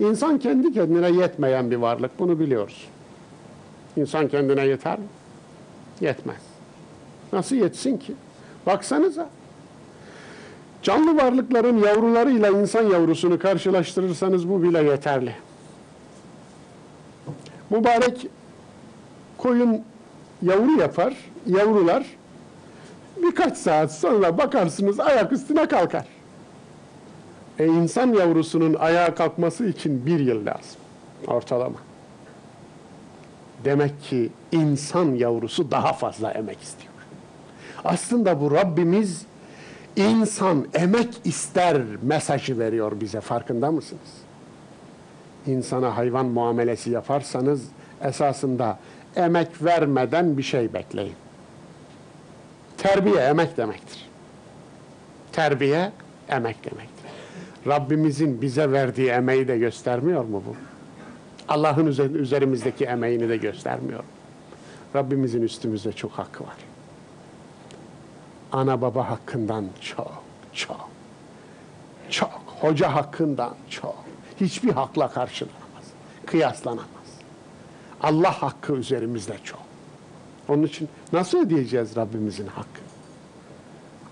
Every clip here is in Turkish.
İnsan kendi kendine yetmeyen bir varlık. Bunu biliyoruz. İnsan kendine yeter mi? Yetmez. Nasıl yetsin ki? Baksanıza. Canlı varlıkların yavrularıyla insan yavrusunu karşılaştırırsanız bu bile yeterli. Mübarek koyun yavru yapar, yavrular birkaç saat sonra bakarsınız ayak üstüne kalkar. E insan yavrusunun ayağa kalkması için bir yıl lazım ortalama. Demek ki insan yavrusu daha fazla emek istiyor. Aslında bu Rabbimiz insan emek ister mesajı veriyor bize farkında mısınız? İnsana hayvan muamelesi yaparsanız esasında emek vermeden bir şey bekleyin. Terbiye emek demektir. Terbiye emek demektir. Rabbimizin bize verdiği emeği de göstermiyor mu bu? Allah'ın üzerimizdeki emeğini de göstermiyor. Rabbimizin üstümüzde çok hakkı var. Ana baba hakkından çok, çok, çok. Hoca hakkından çok. Hiçbir hakla karşılanamaz, kıyaslanamaz. Allah hakkı üzerimizde çok. Onun için nasıl ödeyeceğiz Rabbimizin hakkı?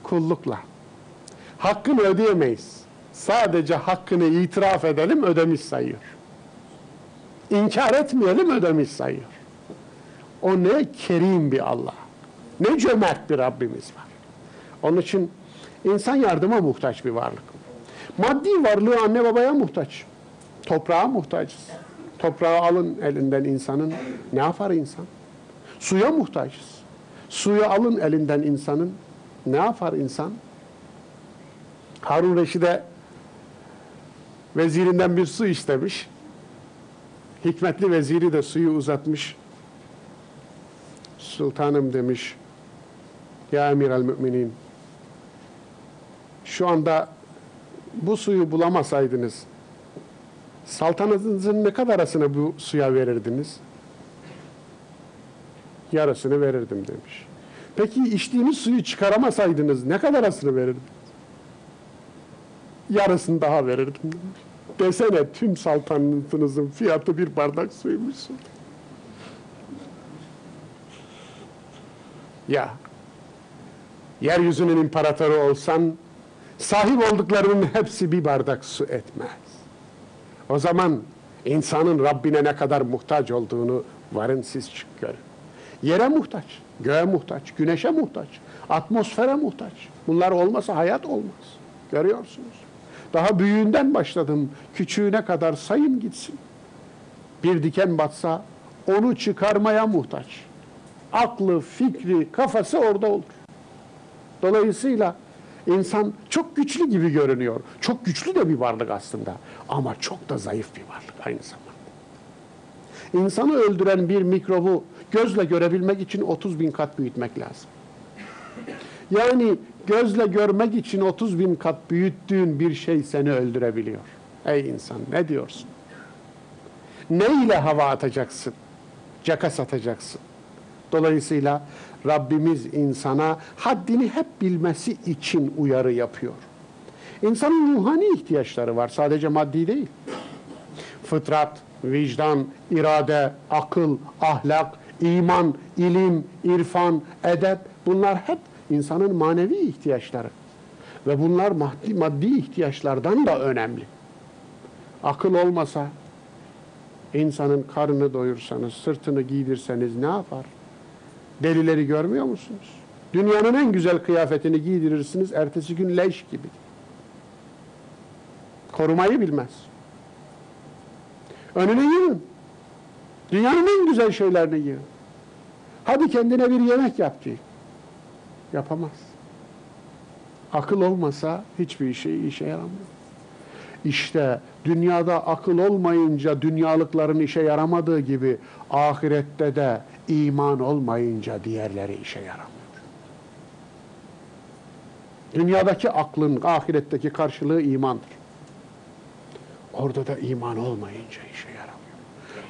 Kullukla. Hakkını ödeyemeyiz. Sadece hakkını itiraf edelim ödemiş sayıyor. İnkar etmeyelim ödemiş sayıyor. O ne kerim bir Allah. Ne cömert bir Rabbimiz var. Onun için insan yardıma muhtaç bir varlık. Maddi varlığı anne babaya muhtaç. Toprağa muhtacız. Toprağı alın elinden insanın. Ne yapar insan? Suya muhtacız. Suyu alın elinden insanın. Ne yapar insan? Harun Reşid'e vezirinden bir su istemiş. Hikmetli veziri de suyu uzatmış. Sultanım demiş. Ya emir el müminin. Şu anda bu suyu bulamasaydınız saltanatınızın ne kadarısını bu suya verirdiniz? Yarısını verirdim demiş. Peki içtiğiniz suyu çıkaramasaydınız ne kadarısını verirdiniz? Yarısını daha verirdim. Desene tüm saltanatınızın fiyatı bir bardak suymuşsun. Ya, yeryüzünün imparatoru olsan, sahip olduklarının hepsi bir bardak su etmez. O zaman insanın Rabbine ne kadar muhtaç olduğunu varın siz görün. Yere muhtaç, göğe muhtaç, güneşe muhtaç, atmosfere muhtaç. Bunlar olmasa hayat olmaz. Görüyorsunuz. Daha büyüğünden başladım. Küçüğüne kadar sayın gitsin. Bir diken batsa onu çıkarmaya muhtaç. Aklı, fikri, kafası orada olur. Dolayısıyla insan çok güçlü gibi görünüyor. Çok güçlü de bir varlık aslında. Ama çok da zayıf bir varlık aynı zamanda. İnsanı öldüren bir mikrobu gözle görebilmek için 30 bin kat büyütmek lazım. Yani gözle görmek için 30 bin kat büyüttüğün bir şey seni öldürebiliyor. Ey insan ne diyorsun? Ne ile hava atacaksın? Caka satacaksın. Dolayısıyla Rabbimiz insana haddini hep bilmesi için uyarı yapıyor. İnsanın ruhani ihtiyaçları var sadece maddi değil. Fıtrat, vicdan, irade, akıl, ahlak, iman, ilim, irfan, edep bunlar hep insanın manevi ihtiyaçları. Ve bunlar maddi, maddi ihtiyaçlardan da önemli. Akıl olmasa insanın karnını doyursanız, sırtını giydirseniz ne yapar? Delileri görmüyor musunuz? Dünyanın en güzel kıyafetini giydirirsiniz, ertesi gün leş gibi. Korumayı bilmez. Önüne yiyin. Dünyanın en güzel şeylerini yiyin. Hadi kendine bir yemek yap diye. Yapamaz. Akıl olmasa hiçbir şey işe yaramıyor. İşte dünyada akıl olmayınca dünyalıkların işe yaramadığı gibi ahirette de iman olmayınca diğerleri işe yaramıyor. Dünyadaki aklın ahiretteki karşılığı imandır. Orada da iman olmayınca işe yaramıyor.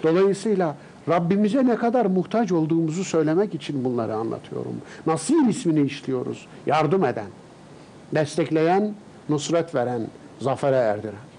Dolayısıyla Rabbimize ne kadar muhtaç olduğumuzu söylemek için bunları anlatıyorum. Nasıl ismini işliyoruz? Yardım eden, destekleyen, nusret veren, zafere erdiren.